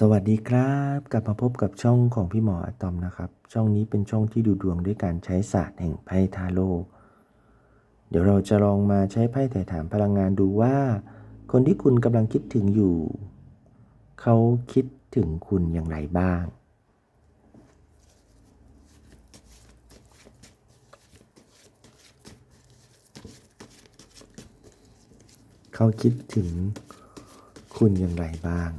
สวัสดีครับกลับมาพบกับช่องของพี่หมออะตอมนะครับ ช่องนี้เป็นช่องที่ดูดวงด้วยการใช้ศาสตร์แห่งไพ่ทาโร่เดี๋ยวเราจะลองมาใช้ไพ่ถ่ายถามพลังงานดูว่า คนที่คุณกำลังคิดถึงอยู่ เขาคิดถึงคุณอย่างไรบ้าง เขาคิดถึงคุณอย่างไรบ้าง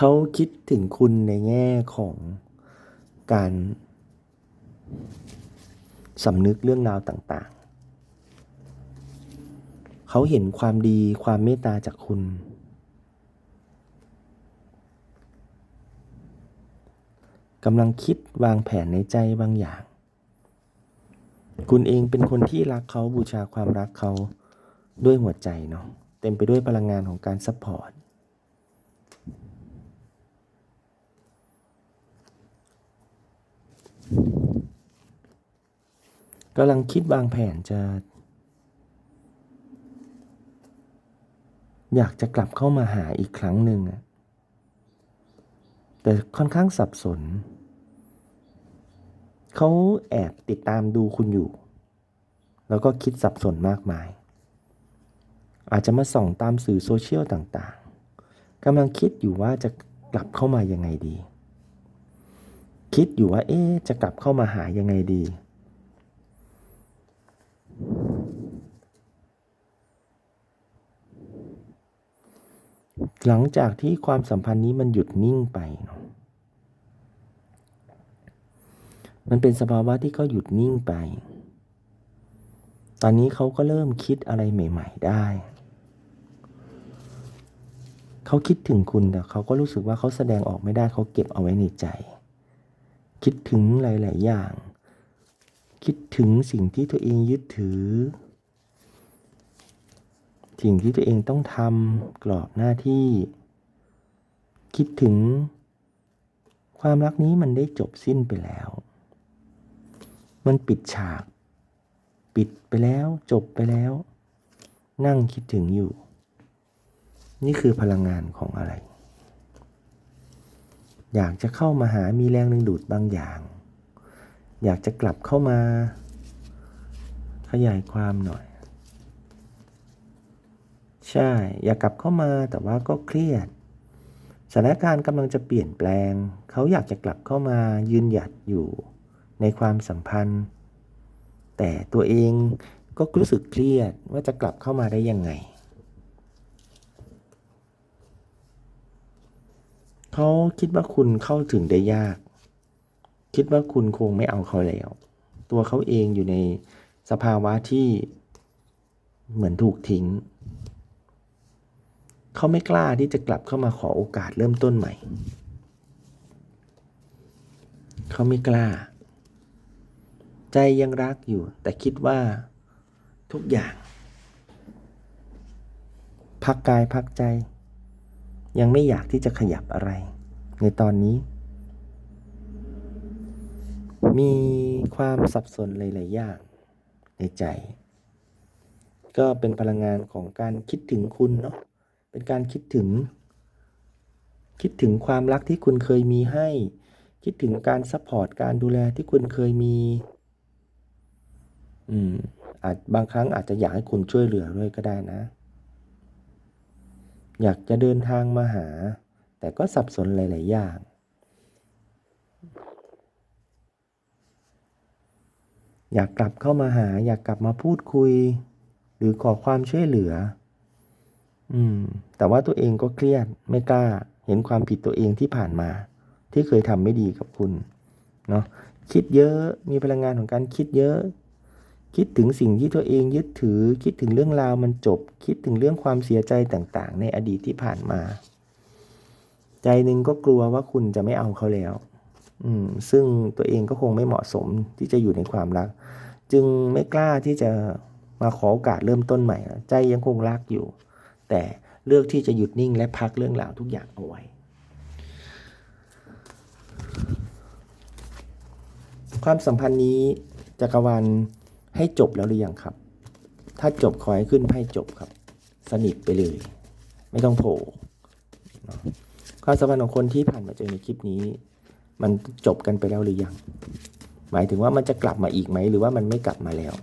เขาคิดถึงคุณในแง่ของการสำนึกเรื่องราวต่างๆ เขาเห็นความดีความเมตตาจากคุณ กำลังคิดวางแผนในใจบางอย่าง คุณเองเป็นคนที่รักเขาบูชาความรักเขาด้วยหัวใจเนาะ เต็มไปด้วยพลังงานของการซัพพอร์ต กำลังคิดวางแผนจะ อยากจะกลับเข้ามาหาอีกครั้งหนึ่งอะแต่ค่อนข้างสับสน เขาแอบติดตามดูคุณอยู่ แล้วก็คิดสับสนมากมาย อาจจะมาส่องตามสื่อโซเชียลต่างๆกำลังคิดอยู่ว่าจะกลับเข้ามายังไงดี คิดอยู่ว่า เอ๊จะกลับเข้ามาหายังไงดี หลังจากที่ความสัมพันธ์นี้มันหยุดนิ่งไปเนาะมันเป็นสภาวะที่เขาหยุดนิ่งไป ตอนนี้เขาก็เริ่มคิดอะไรใหม่ ๆ ได้ เขาคิดถึงคุณแต่เขาก็รู้สึกว่าเขาแสดงออกไม่ได้เขาเก็บเอาไว้ในใจ คิดถึงหลาย ๆ อย่าง คิดถึงสิ่งที่ตัวเองยึดถือ สิ่งที่ตัวเองต้องทำกรอบหน้าที่ คิดถึง ความรักนี้มันได้จบสิ้นไปแล้ว มันปิดฉาก ปิดไปแล้ว จบไปแล้ว นั่งคิดถึงอยู่ นี่คือพลังงานของอะไร อยากจะเข้ามาหามีแรงดึงดูดบางอย่าง อยากจะกลับเข้ามา ขยายความหน่อย ใช่ อยากกลับเข้ามาแต่ว่าก็เครียดสถานการณ์กำลังจะเปลี่ยนแปลง เขาอยากจะกลับเข้ามายืนหยัดอยู่ในความสัมพันธ์ แต่ตัวเองก็รู้สึกเครียดว่าจะกลับเข้ามาได้ยังไง เขาคิดว่าคุณเข้าถึงได้ยาก คิดว่าคุณคงไม่เอาเขาแล้ว ตัวเขาเองอยู่ในสภาวะที่เหมือนถูกทิ้ง เขาไม่กล้าที่จะกลับเข้ามาขอโอกาสเริ่มต้นใหม่ เขาไม่กล้า ใจยังรักอยู่ แต่คิดว่าทุกอย่าง พักกายพักใจ ยังไม่อยากที่จะขยับอะไร ในตอนนี้ มีความสับสนหลาย ๆ อย่างในใจ ก็เป็นพลังงานของการคิดถึงคุณเนาะเป็นการคิดถึง คิดถึงความรักที่คุณเคยมีให้ คิดถึงการซัพพอร์ตการดูแลที่คุณเคยมีอืมอาจบางครั้งอาจจะอยากให้คุณช่วยเหลือด้วยก็ได้นะ อยากจะเดินทางมาหา แต่ก็สับสนหลาย ๆ อย่าง อยากกลับเข้ามาหา อยากกลับมาพูดคุย หรือขอความช่วยเหลือ อืม แต่ว่าตัวเองก็เครียดไม่กล้า เห็นความผิดตัวเองที่ผ่านมา ที่เคยทำไม่ดีกับคุณ เนาะคิดเยอะมีพลังงานของการคิดเยอะ คิดถึงสิ่งที่ตัวเองยึดถือ คิดถึงเรื่องราวมันจบ คิดถึงเรื่องความเสียใจต่างๆ ในอดีตที่ผ่านมา ใจหนึ่งก็กลัวว่าคุณจะไม่เอาเขาแล้ว อืม ซึ่งตัวเองก็คงไม่เหมาะสมที่จะอยู่ในความรัก จึงไม่กล้าที่จะมาขอโอกาสเริ่มต้นใหม่ ใจยังคงรักอยู่ แต่เลือกที่จะหยุดนิ่งและพักเรื่องราวทุกอย่างเอาไว้ความสัมพันธ์นี้จักรวาล ให้จบแล้วหรือยังครับ ถ้าจบขอให้ขึ้นไพ่จบครับ สนิทไปเลย ไม่ต้องโผล่ความสัมพันธ์ของคนที่ผ่านมาเจอในคลิปนี้ มันจบกันไปแล้วหรือยัง หมายถึงว่ามันจะกลับมาอีกไหม หรือว่ามันไม่กลับมาแล้ว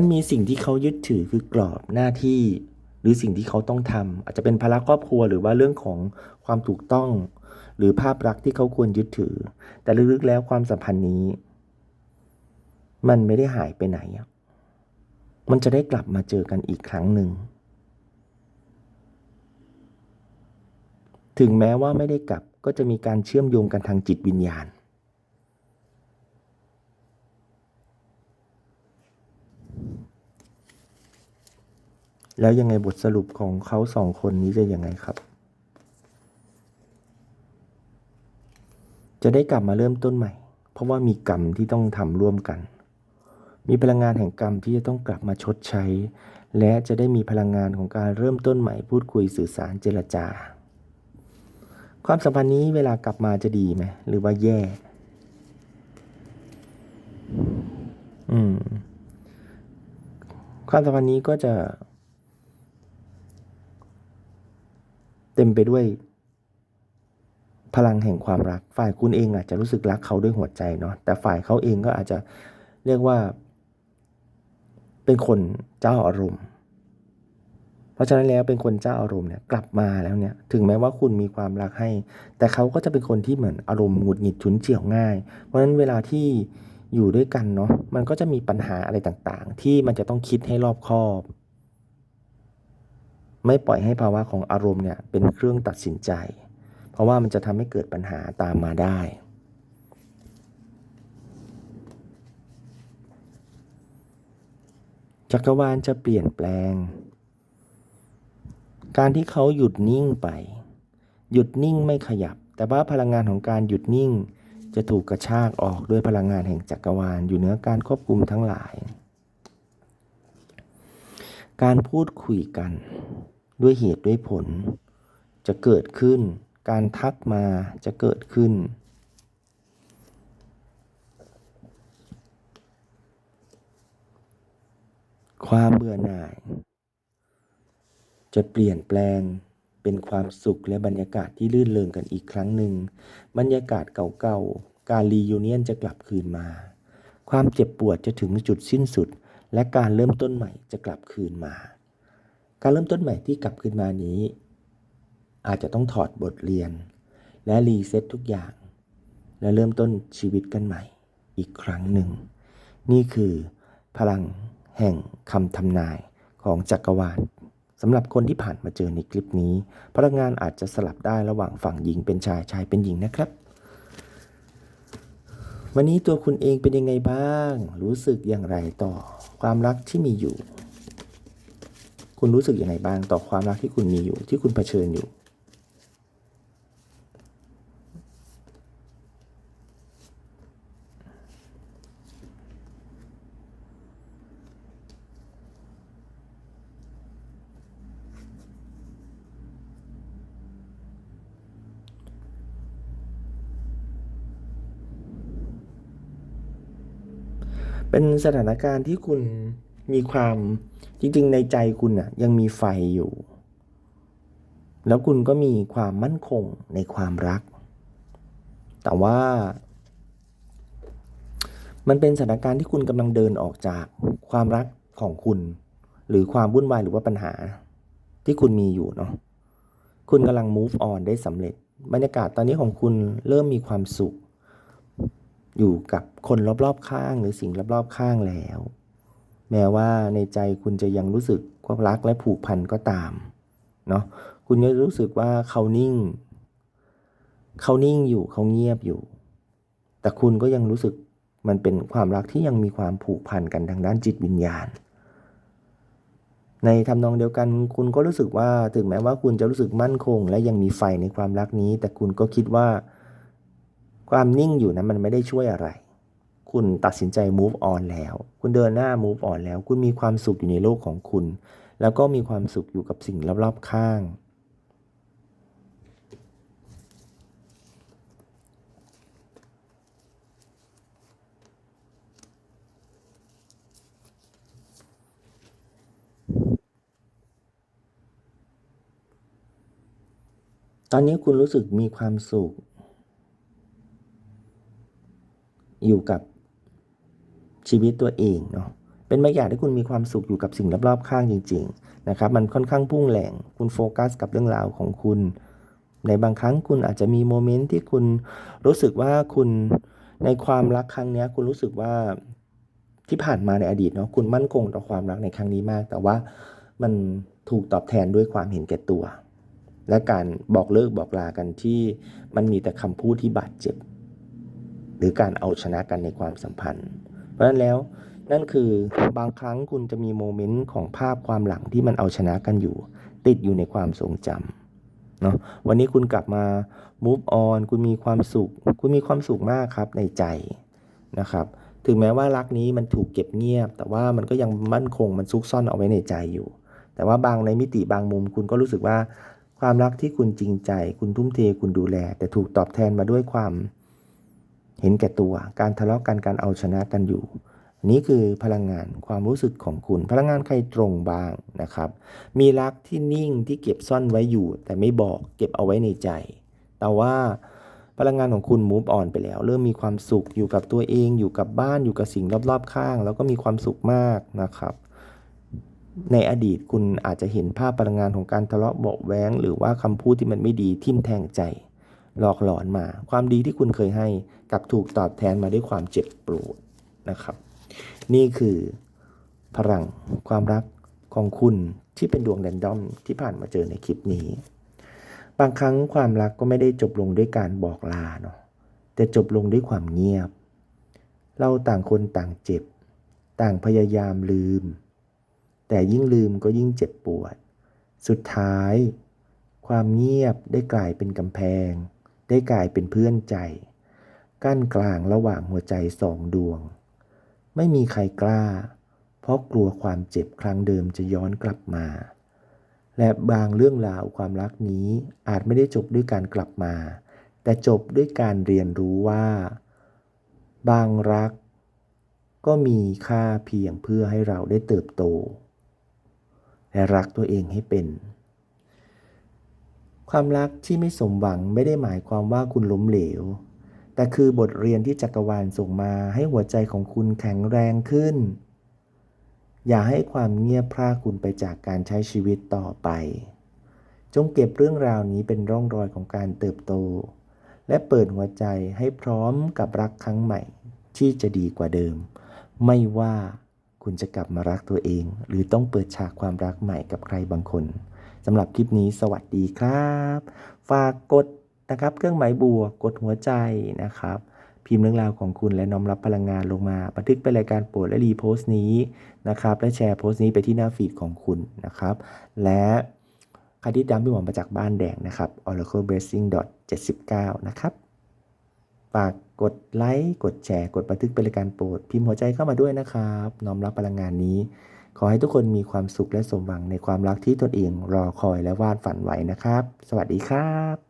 มันมีสิ่งที่เขายึดถือคือกรอบหน้าที่ หรือสิ่งที่เขาต้องทำอาจจะเป็นภาระครอบครัวหรือว่าเรื่องของความถูกต้อง หรือภาพลักษณ์ที่เขาควรยึดถือ แต่ลึกๆแล้วความสัมพันธ์นี้ มันไม่ได้หายไปไหนอะมันจะได้กลับมาเจอกันอีกครั้งหนึ่งถึงแม้ว่าไม่ได้กลับก็จะมีการเชื่อมโยงกันทางจิตวิญญาณ แล้วยังไงบทสรุปของเขาสองคนนี้จะยังไงครับ จะได้กลับมาเริ่มต้นใหม่ เพราะว่ามีกรรมที่ต้องทำร่วมกัน มีพลังงานแห่งกรรมที่จะต้องกลับมาชดใช้ และจะได้มีพลังงานของการเริ่มต้นใหม่ พูดคุยสื่อสารเจรจา ความสัมพันธ์นี้เวลากลับมาจะดีไหมหรือว่าแย่ อืมความสัมพันธ์นี้ก็จะ เต็มไปด้วย พลังแห่งความรัก ฝ่ายคุณเองอาจจะรู้สึกรักเขาด้วยหัวใจเนาะแต่ฝ่ายเขาเองก็อาจจะเรียกว่า เป็นคนเจ้าอารมณ์ เพราะฉะนั้นแล้วเป็นคนเจ้าอารมณ์เนี่ยกลับมาแล้วเนี่ย ถึงแม้ว่าคุณมีความรักให้ แต่เขาก็จะเป็นคนที่เหมือนอารมณ์หงุดหงิดฉุนเฉียวง่าย เพราะฉะนั้นเวลาที่อยู่ด้วยกันเนาะมันก็จะมีปัญหาอะไรต่างๆ ที่มันจะต้องคิดให้รอบคอบ ไม่ปล่อยให้ภาวะของอารมณ์เนี่ยเป็นเครื่องตัดสินใจ เพราะว่ามันจะทำให้เกิดปัญหาตามมาได้ จักรวาลจะเปลี่ยนแปลง การที่เขาหยุดนิ่งไป หยุดนิ่งไม่ขยับ แต่ว่าพลังงานของการหยุดนิ่ง จะถูกกระชากออกด้วยพลังงานแห่งจักรวาลอยู่เหนือการควบคุมทั้งหลาย การพูดคุยกัน ด้วยเหตุด้วยผล จะเกิดขึ้น การทักมาจะเกิดขึ้น ความเบื่อหน่าย จะเปลี่ยนแปลงเป็นความสุขและบรรยากาศที่ลื่นเริงกันอีกครั้งหนึ่ง บรรยากาศเก่าๆ การรียูเนียนจะกลับคืนมา ความเจ็บปวดจะถึงจุดสิ้นสุด และการเริ่มต้นใหม่จะกลับคืนมา การเริ่มต้นใหม่ที่กลับคืนมานี้ อาจจะต้องถอดบทเรียน และรีเซ็ตทุกอย่าง และเริ่มต้นชีวิตกันใหม่ อีกครั้งหนึ่ง นี่คือพลังแห่งคำทำนายของจักรวาลสำหรับคนที่ผ่านมาเจอในคลิปนี้ พลังงานอาจจะสลับได้ระหว่างฝั่งหญิงเป็นชายชายเป็นหญิงนะครับ วันนี้ตัวคุณเองเป็นยังไงบ้าง รู้สึกอย่างไรต่อความรักที่มีอยู่ คุณรู้สึกยังไงบ้างต่อความรักที่คุณมีอยู่ ที่คุณเผชิญอยู่ เป็นสถานการณ์ที่คุณมีความจริงๆ ในใจคุณน่ะยังมีไฟอยู่ แล้วคุณก็มีความมั่นคงในความรัก แต่ว่า มันเป็นสถานการณ์ที่คุณกำลังเดินออกจากความรักของคุณ หรือความวุ่นวายหรือว่าปัญหา ที่คุณมีอยู่เนาะคุณกำลัง move on ได้สำเร็จ บรรยากาศตอนนี้ของคุณเริ่มมีความสุข อยู่กับคนรอบๆข้างหรือสิ่งรอบๆข้างแล้ว แม้ว่าในใจคุณจะยังรู้สึกความรักและผูกพันก็ตามเนาะคุณจะรู้สึกว่าเขานิ่ง เขานิ่งอยู่เขาเงียบอยู่ แต่คุณก็ยังรู้สึกมันเป็นความรักที่ยังมีความผูกพันกันทางด้านจิตวิญญาณ ในทำนองเดียวกัน คุณก็รู้สึกว่าถึงแม้ว่าคุณจะรู้สึกมั่นคง และยังมีไฟในความรักนี้ แต่คุณก็คิดว่า ความนิ่งอยู่นั้นมันไม่ได้ช่วยอะไร คุณตัดสินใจ move on แล้ว คุณเดินหน้า move on แล้ว คุณมีความสุขอยู่ในโลกของคุณ แล้วก็มีความสุขอยู่กับสิ่งรอบๆข้าง ตอนนี้คุณรู้สึกมีความสุข อยู่กับชีวิตตัวเองเนาะเป็นบางอย่างที่คุณมีความสุขอยู่กับสิ่งรอบๆข้างจริง ๆ นะครับ มันค่อนข้างพุ่งแหลงคุณโฟกัสกับเรื่องราวของคุณ ในบางครั้งคุณอาจจะมีโมเมนต์ที่คุณรู้สึกว่าคุณในความรักครั้งนี้คุณรู้สึกว่าที่ผ่านมาในอดีตเนาะคุณมั่นคงต่อความรักในครั้งนี้มาก แต่ว่ามันถูกตอบแทนด้วยความเห็นแก่ตัว และการบอกเลิกบอกลากันที่มันมีแต่คำพูดที่บาดเจ็บ หรือการเอาชนะกันในความสัมพันธ์ เพราะฉะนั้นแล้วนั่นคือบางครั้งคุณจะมีโมเมนต์ของภาพความหลังที่มันเอาชนะกันอยู่ ติดอยู่ในความทรงจำเนาะวันนี้คุณกลับมา move on คุณมีความสุข คุณมีความสุขมากครับในใจนะครับ ถึงแม้ว่ารักนี้มันถูกเก็บเงียบ แต่ว่ามันก็ยังมั่นคงมันซุกซ่อนเอาไว้ในใจอยู่ แต่ว่าบางในมิติบางมุมคุณก็รู้สึกว่าความรักที่คุณจริงใจ คุณทุ่มเทคุณดูแล แต่ถูกตอบแทนมาด้วยความ เห็นแก่ตัว การทะเลาะกันการเอาชนะกันอยู่ นี่คือพลังงานความรู้สึกของคุณ พลังงานใครตรงบ้างนะครับ มีรักที่นิ่งที่เก็บซ่อนไว้อยู่ แต่ไม่บอกเก็บเอาไว้ในใจ แต่ว่าพลังงานของคุณ move on ไปแล้ว เริ่มมีความสุขอยู่กับตัวเองอยู่กับบ้านอยู่กับสิ่งรอบๆข้าง แล้วก็มีความสุขมากนะครับ ในอดีตคุณอาจจะเห็นภาพพลังงานของการทะเลาะเบาแว้งหรือว่าคำพูดที่มันไม่ดีทิ่มแทงใจ หลอกหลอนมา ความดีที่คุณเคยให้กลับถูกตอบแทนมาด้วยความเจ็บปวดนะครับ นี่คือพลังความรักของคุณที่เป็นดวงแรนดอมที่ผ่านมาเจอในคลิปนี้ บางครั้งความรักก็ไม่ได้จบลงด้วยการบอกลาเนาะแต่จบลงด้วยความเงียบ เราต่างคนต่างเจ็บ ต่างพยายามลืม แต่ยิ่งลืมก็ยิ่งเจ็บปวด สุดท้าย ความเงียบได้กลายเป็นกำแพง ได้กลายเป็นเพื่อนใจ กั้นกลางระหว่างหัวใจสองดวง ไม่มีใครกล้า เพราะกลัวความเจ็บครั้งเดิมจะย้อนกลับมา และบางเรื่องราวความรักนี้อาจไม่ได้จบด้วยการกลับมา แต่จบด้วยการเรียนรู้ว่า บางรัก ก็มีค่าเพียงเพื่อให้เราได้เติบโต และรักตัวเองให้เป็น ความรักที่ไม่สมหวังไม่ได้หมายความว่าคุณล้มเหลว แต่คือบทเรียนที่จักรวาลส่งมาให้หัวใจของคุณแข็งแรงขึ้น อย่าให้ความเงียบพรากคุณไปจากการใช้ชีวิตต่อไป จงเก็บเรื่องราวนี้เป็นร่องรอยของการเติบโต และเปิดหัวใจให้พร้อมกับรักครั้งใหม่ ที่จะดีกว่าเดิม ไม่ว่าคุณจะกลับมารักตัวเอง หรือต้องเปิดฉากความรักใหม่กับใครบางคน สำหรับคลิปนี้สวัสดีครับ ฝากกดนะครับเครื่องหมายบวกกดหัวใจนะครับ พิมพ์เรื่องราวของคุณและน้อมรับพลังงานลงมา บันทึกเป็นรายการโปรดและรีโพสต์นี้นะครับ และแชร์โพสต์นี้ไปที่หน้าฟีดของคุณนะครับ และครที่ดำพี่หวังมาจากบ้านแดงนะครับ oracle blessing 79 นะครับฝากกดไลค์ กดแชร์ กดบันทึกเป็นรายการโปรด พิมพ์หัวใจเข้ามาด้วยนะครับ น้อมรับพลังงานนี้ ขอให้ทุกคนมีความสุขและสมหวังในความรักที่ตนเองรอคอยและวาดฝันไว้นะครับ สวัสดีครับ